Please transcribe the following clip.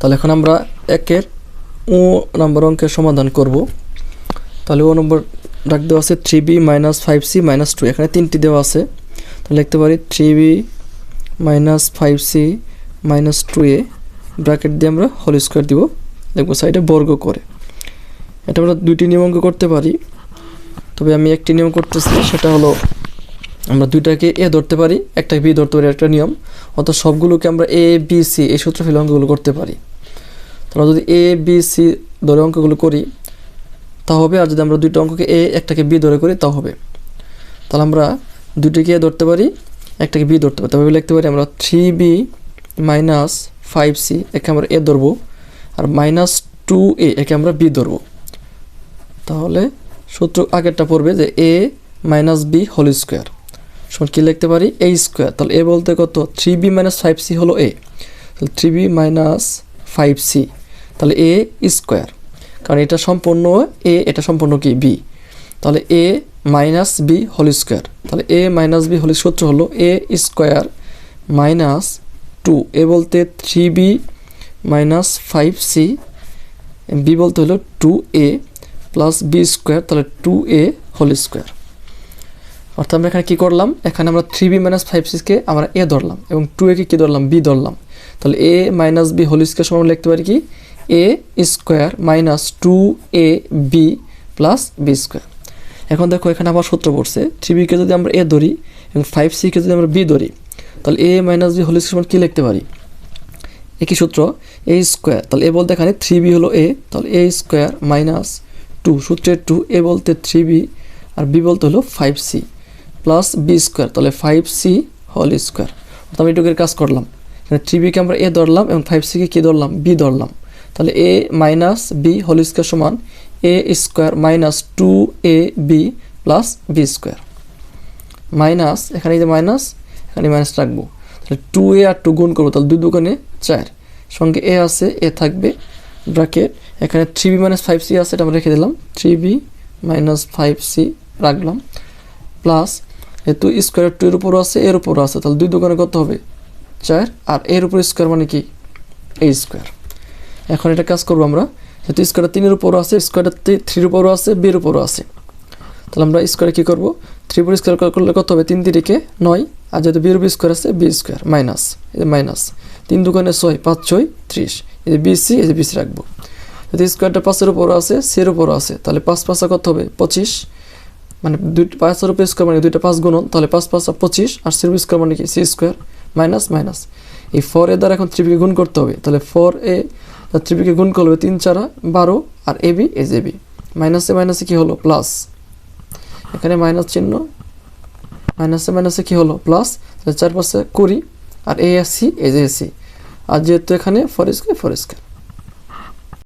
তাহলে এখন আমরা একের ও নম্বর অঙ্কের সমাধান করব। তাহলে ও নম্বর ডাক দেওয়া আছে three B minus five C minus two এখানে তিনটি দেওয়া আছে। তাহলে লিখতে পারি three B minus five C minus two এ ব্র্যাকেট দিয়ে আমরা হোল স্কোয়ার দিব। দেখব সাইডে বর্গ করে। এটা আমরা দুইটি নিয়ম অঙ্ক করতে পারি। তবে আমি একটি নিয়ম করতেছি, সেটা হলো আমরা দুইটাকে এ ধরতে পারি, একটা বি ধরতে পারি, একটা নিয়ম। অর্থাৎ সবগুলোকে আমরা এ বি সি এই সূত্র ফেলে অঙ্কগুলো করতে পারি। তাহলে যদি এ বি সি ধরে অঙ্কগুলো করি, তা হবে, আর যদি আমরা দুইটা অঙ্ককে এ একটাকে বি ধরে করি তা হবে। তাহলে আমরা দুইটিকে ধরতে পারি, একটাকে বি ধরতে পারি। তবে লিখতে পারি আমরা three B minus five C একে আমরা এ ধরবো, আর মাইনাস টু এ একে আমরা বি ধরবো। তাহলে সূত্র আগেরটা পড়বে যে A minus B whole square সমান কী লিখতে পারি? এ স্কোয়ার তাহলে এ বলতে কত? Three B minus five C হলো এ তাহলে three B minus five C তাহলে এ স্কোয়ার কারণ এটা সম্পূর্ণ এ এটা সম্পূর্ণ কি? বি তাহলে A minus B whole square তাহলে এ মাইনাস বি হোল সূত্র হলো A square minus two A বলতে three B minus five C B বলতে হলো two A plus B square তাহলে টু এ হোল স্কোয়ার অর্থাৎ আমরা এখানে কী করলাম? এখানে আমরা থ্রি বি মাইনাস ফাইভ সিক্সকে আমরা এ ধরলাম এবং টু একে কী ধরলাম? বি ধরলাম। তাহলে A minus B whole square সমান লিখতে পারি কি? A square minus two A B plus B square এখন দেখো, এখানে আবার সূত্র পড়ছে থ্রি বিকে যদি আমরা এ ধরি এবং ফাইভ সিকে যদি আমরা বি ধরি, তাহলে A minus B whole square কী লিখতে পারি? একই সূত্র এ স্কোয়ার তাহলে এ বলতে এখানে থ্রি বি হলো এ তাহলে এ স্কোয়ার মাইনাস টু সূত্রের টু এ বলতে থ্রি বি আর বি বলতে হলো five C plus B square তাহলে ফাইভ সি হোল স্কোয়ার আমি এটুকের কাজ করলাম। এখানে থ্রি বিকে আমরা এ ধরলাম এবং ফাইভ সিকে কী ধরলাম? বি ধরলাম। তাহলে A minus B whole square সমান A square minus two A B plus B square. Minus, এখানে যে মাইনাস, এখানে মাইনাস রাখব। তাহলে টু এ আর টু গুণ করব, তাহলে দুই দোকানে চার। সঙ্গে এ আছে, এ থাকবে, ব্র্যাকেট। এখানে three B minus five C আছে, এটা আমরা রেখে দিলাম। Three B minus five C রাখলাম। প্লাস যেহেতু স্কোয়ার টু এর উপরও আছে, এর উপরও আছে, তাহলে দুই দোকানে কত হবে? চার। আর এর উপর স্কোয়ার মানে কি? A square. এখন এটা কাজ করব আমরা। যেহেতু স্কোয়ারটা তিনের উপরও আছে স্কোয়ারটা থ্রির উপরও আছে বির উপরও আছে। তাহলে আমরা স্কোয়ারে কী করব? থ্রি উপর স্কোয়ার করলে কত হবে? তিন তিরিকে নয়। আর যেহেতু বির উপর স্কোয়ার আছে, বি স্কোয়ার মাইনাস এই মাইনাস তিন দোকানে ছয়, পাঁচ ছয়, ত্রিশ। এই যে বিসি এই যে বিসি রাখব। যদি স্কোয়ারটা পাঁচের উপরও আছে, সির উপরও আছে, তাহলে পাঁচ পাঁচা কত হবে? পঁচিশ। মানে দুই, পাঁচের উপর স্কোয়ার মানে দুইটা পাঁচ গুণন, তাহলে পাঁচ পাঁচা পঁচিশ। আর সির স্কোয়ার মানে কি? সি স্কোয়ার মাইনাস মাইনাস এই ফোর এ দ্বারা এখন থ্রিপিকে গুণ করতে হবে। তাহলে ফোর এ থ্রিপিকে গুণ করবে তিন চারা, বারো আর এ বি এ বি। মাইনাসে মাইনাসে কী হলো? প্লাস। এখানে মাইনাস চিহ্ন। মাইনাসে মাইনাসে কী হলো? প্লাস। চারপাশে চার পাশে কুড়ি আর এ এসি এজ সি। আর যেহেতু এখানে ফরেস্কে স্কোয়ার ফর স্কোয়ার